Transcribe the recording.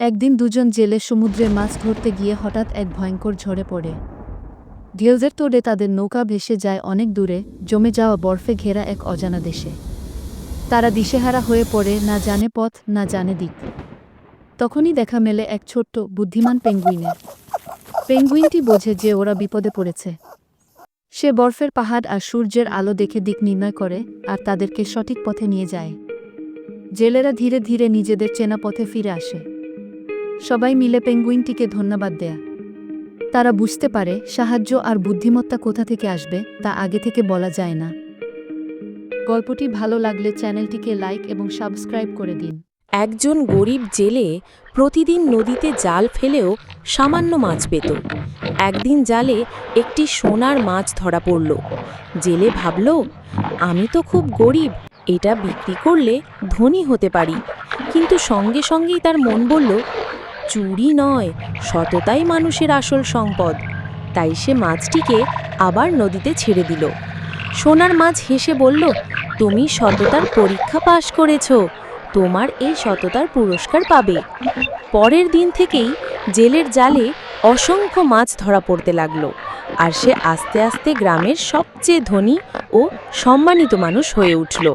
একদিন দুজন জেলে সমুদ্রে মাছ ধরতে গিয়ে হঠাৎ এক ভয়ঙ্কর ঝড়ে পড়ে। ঢেউজের তোড়ে তাদের নৌকা ভেসে যায় অনেক দূরে, জমে যাওয়া বরফে ঘেরা এক অজানা দেশে। তারা দিশেহারা হয়ে পড়ে, না জানে পথ, না জানে দিক। তখনই দেখা মেলে এক ছোট্ট, বুদ্ধিমান পেঙ্গুইনের। পেঙ্গুইনটি বোঝে যে ওরা বিপদে পড়েছে। সে বরফের পাহাড় আর সূর্যের আলো দেখে দিক নির্ণয় করে আর তাদেরকে সঠিক পথে নিয়ে যায়। জেলেরা ধীরে ধীরে নিজেদের চেনা পথে ফিরে আসে। সবাই মিলে পেঙ্গুইনটিকে ধন্যবাদ দেয়া। তারা বুঝতে পারে সাহায্য আর বুদ্ধিমত্তা কোথা থেকে আসবে, তা আগে থেকে বলা যায় না। গল্পটি ভালো লাগলে চ্যানেলটিকে লাইক এবং সাবস্ক্রাইব করে দিন। একজন গরিব জেলে প্রতিদিন নদীতে জাল ফেলেও সামান্য মাছ পেত। একদিন জালে একটি সোনার মাছ ধরা পড়ল। জেলে ভাবল, আমি তো খুব গরিব, এটা বিক্রি করলে ধনী হতে পারি। কিন্তু সঙ্গে সঙ্গেই তার মন বলল চুরি নয়, সততাই মানুষের আসল সম্পদ। তাই সে মাছটিকে আবার নদীতে ছেড়ে দিল। সোনার মাছ হেসে বলল, তুমি সততার পরীক্ষা পাশ করেছ, তোমার এই সততার পুরস্কার পাবে। পরের দিন থেকেই জেলের জালে অসংখ্য মাছ ধরা পড়তে লাগল, আর সে আস্তে আস্তে গ্রামের সবচেয়ে ধনী ও সম্মানিত মানুষ হয়ে উঠল।